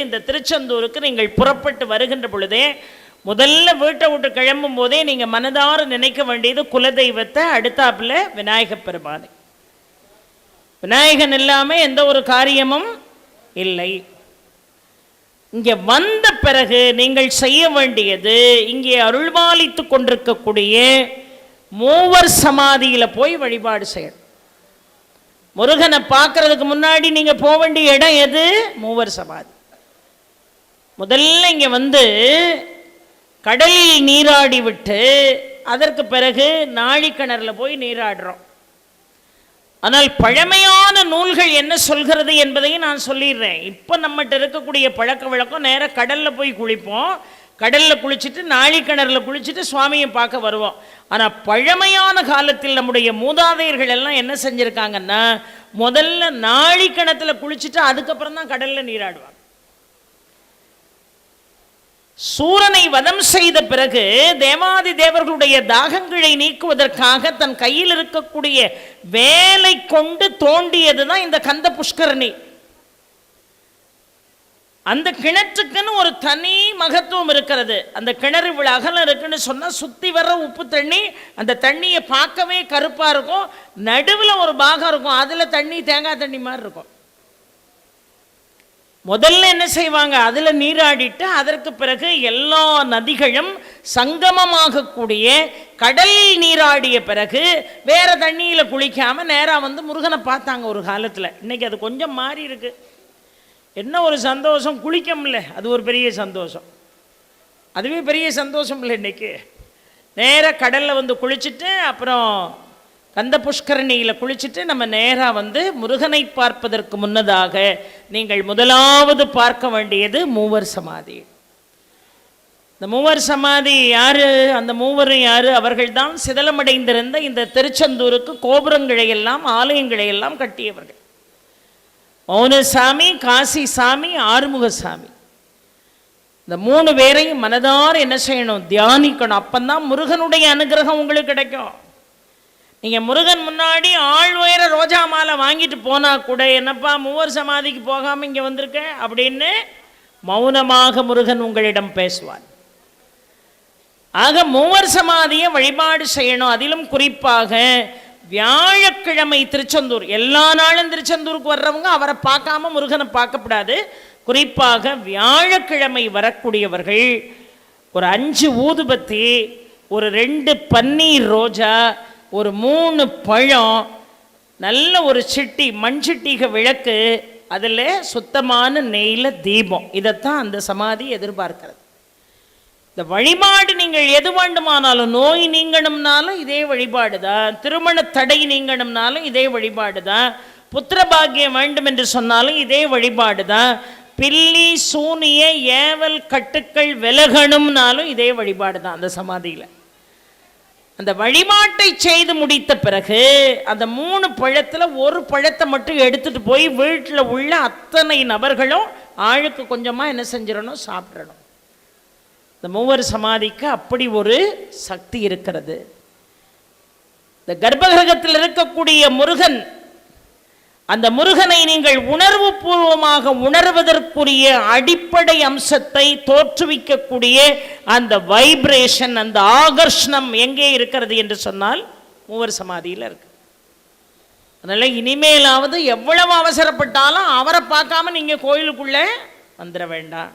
இந்த திருச்செந்தூருக்கு நீங்கள் புறப்பட்டு வருகின்ற பொழுதே முதல்ல வீட்டை விட்டு கிளம்பும் போதே நீங்க மனதார நினைக்க வேண்டியது குலதெய்வத்தை அடுத்தாப்புல விநாயக பெருமானை. விநாயகன் இல்லாம எந்த ஒரு காரியமும் இல்லை. இங்கே வந்த பிறகு நீங்கள் செய்ய வேண்டியது இங்கே அருள்வாளித்து கொண்டிருக்கக்கூடிய மூவர் சமாதியில போய் வழிபாடு செய்யணும். முருகனை பார்க்கறதுக்கு முன்னாடி நீங்க போக வேண்டிய இடம் எது? மூவர் சமாதி. முதல்ல இங்கே வந்து கடலில் நீராடி விட்டு அதற்கு பிறகு நாழிக்கிணறில் போய் நீராடுறோம். ஆனால் பழமையான நூல்கள் என்ன சொல்கிறது என்பதையும் நான் சொல்லிடுறேன். இப்போ நம்மகிட்ட இருக்கக்கூடிய பழக்க வழக்கம் நேராக கடலில் போய் குளிப்போம். கடலில் குளிச்சுட்டு நாழிக்கிணறில் குளிச்சுட்டு சுவாமியை பார்க்க வருவோம். ஆனால் பழமையான காலத்தில் நம்முடைய மூதாதையர்கள் எல்லாம் என்ன செஞ்சுருக்காங்கன்னா முதல்ல நாழிக்கிணத்தில் குளிச்சுட்டு அதுக்கப்புறம் தான் கடலில் நீராடுவாங்க. சூரனை வதம் செய்த பிறகு தேவாதி தேவர்களுடைய தாகங்களை நீக்குவதற்காக தன் கையில் இருக்கக்கூடிய வேலை கொண்டு தோண்டியது தான் இந்த கந்த புஷ்கரணி. அந்த கிணற்றுக்குன்னு ஒரு தனி மகத்துவம் இருக்கிறது. அந்த கிணறு இவ்வளவு அகலம் இருக்குன்னு சொன்னா சுத்தி வர்ற உப்பு தண்ணி அந்த தண்ணியை பார்க்கவே கருப்பா இருக்கும். நடுவில் ஒரு பாகம் இருக்கும். அதுல தண்ணி தேங்காய் தண்ணி மாதிரி இருக்கும். முதல்ல என்ன செய்வாங்க? அதில் நீராடிட்டு அதற்கு பிறகு எல்லா நதிகளும் சங்கமமாகக்கூடிய கடல் நீராடிய பிறகு வேறு தண்ணியில் குளிக்காமல் நேராக வந்து முருகனை பார்த்தாங்க ஒரு காலத்தில். இன்னைக்கு அது கொஞ்சம் மாறி இருக்கு. என்ன ஒரு சந்தோஷம்? குளிக்க முடியல அது ஒரு பெரிய சந்தோஷம். அதுவே பெரிய சந்தோஷம் இல்லை இன்னைக்கு. நேராக கடலில் வந்து குளிச்சுட்டு அப்புறம் கந்த புஷ்கரணியில் குளிச்சுட்டு நம்ம நேராக வந்து முருகனை பார்ப்பதற்கு முன்னதாக நீங்கள் முதலாவது பார்க்க வேண்டியது மூவர் சமாதி. இந்த மூவர் சமாதி யாரு? அந்த மூவரும் யாரு? அவர்கள்தான் சிதலமடைந்திருந்த இந்த திருச்செந்தூருக்கு கோபுரங்களை எல்லாம் ஆலயங்களை எல்லாம் கட்டியவர்கள். மௌனசாமி காசி சாமி ஆறுமுகசாமி. இந்த மூணு பேரையும் மனதார் என்ன செய்யணும்? தியானிக்கணும். அப்பந்தான் முருகனுடைய அனுகிரகம் உங்களுக்கு கிடைக்கும். நீங்க முருகன் முன்னாடி ஆள் உயர ரோஜா மாலை வாங்கிட்டு போனா கூட என்னப்பா மூவர் சமாதிக்கு போகாமல் இங்கே வந்திருக்க? அப்படின்னு மௌனமாக முருகன் உங்களிடம் பேசுவார். ஆக மூவர் சமாதியை வழிபாடு செய்யணும். அதிலும் குறிப்பாக வியாழக்கிழமை திருச்செந்தூர். எல்லா நாளும் திருச்செந்தூருக்கு வர்றவங்க அவரை பார்க்காம முருகனை பார்க்கப்படாது. குறிப்பாக வியாழக்கிழமை வரக்கூடியவர்கள் ஒரு அஞ்சு ஊதுபத்தி ஒரு ரெண்டு பன்னீர் ரோஜா ஒரு மூணு பழம் நல்ல ஒரு சிட்டி மண் சிட்டிக விளக்கு அதில் சுத்தமான நெய்ல தீபம். இதைத்தான் அந்த சமாதி எதிர்பார்க்கிறது. இந்த வழிபாடு நீங்கள் எது வேண்டுமானாலும் நோய் நீங்கணும்னாலும் இதே வழிபாடு தான் திருமண தடை நீங்கணும்னாலும் இதே வழிபாடு தான் புத்திர பாக்கியம் வேண்டும் என்று சொன்னாலும் இதே வழிபாடு தான் பில்லி சூனிய ஏவல் கட்டுக்கள் விலகணும்னாலும் இதே வழிபாடு தான் அந்த சமாதியில். அந்த வழிபாட்டை செய்து முடித்த பிறகு அந்த மூணு பழத்தில் ஒரு பழத்தை மட்டும் எடுத்துட்டு போய் வீட்டில் உள்ள அத்தனை நபர்களும் ஆளுக்கு கொஞ்சமாக என்ன செஞ்சிடணும்? சாப்பிடணும். இந்த மூவர் சமாதிக்கு அப்படி ஒரு சக்தி இருக்கிறது. இந்த கர்ப்பகிரகத்தில் இருக்கக்கூடிய முருகன் அந்த முருகனை நீங்கள் உணர்வு பூர்வமாக உணர்வதற்குரிய அடிப்படை அம்சத்தை தோற்றுவிக்கக்கூடிய அந்த வைப்ரேஷன் அந்த ஆகர்ஷணம் எங்கே இருக்கிறது என்று சொன்னால் மூவர் சமாதியில் இருக்கு. அதனால் இனிமேலாவது எவ்வளவு அவசரப்பட்டாலும் அவரை பார்க்காம நீங்கள் கோயிலுக்குள்ளே வந்துட வேண்டாம்.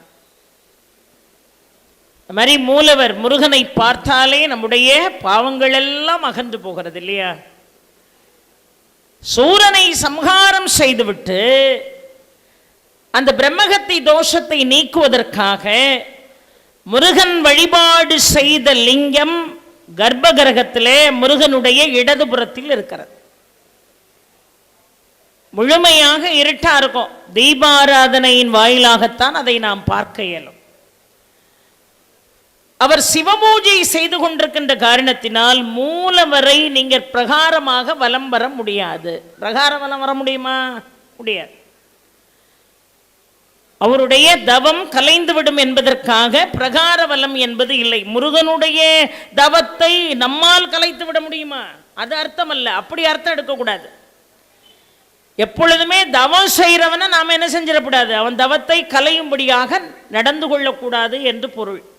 இந்த மாதிரி மூலவர் முருகனை பார்த்தாலே நம்முடைய பாவங்கள் எல்லாம் அகன்று போகிறது இல்லையா? சூரனை சம்ஹாரம் செய்துவிட்டு அந்த பிரம்மகத்தி தோஷத்தை நீக்குவதற்காக முருகன் வழிபாடு செய்த லிங்கம் கர்ப்பகிரகத்திலே முருகனுடைய இடதுபுறத்தில் இருக்கிறது. முழுமையாக இருட்டா இருக்கும். தீபாராதனையின் வாயிலாகத்தான் அதை நாம் பார்க்க இயலும். அவர் சிவபூஜை செய்து கொண்டிருக்கின்ற காரணத்தினால் மூலவரை நீங்கள் பிரகாரமாக வலம் வர முடியாது. பிரகார வலம் வர முடியுமா? முடியாது. அவருடைய தவம் கலைந்துவிடும் என்பதற்காக பிரகார வலம் என்பது இல்லை. முருகனுடைய தவத்தை நம்மால் கலைத்து விட முடியுமா? அது அர்த்தம் அல்ல அப்படி அர்த்தம் எடுக்கக்கூடாது. எப்பொழுதுமே தவம் செய்கிறவனை நாம் என்ன செஞ்சிடக்கூடாது? அவன் தவத்தை கலையும்படியாக நடந்து கொள்ளக்கூடாது என்று பொருள்.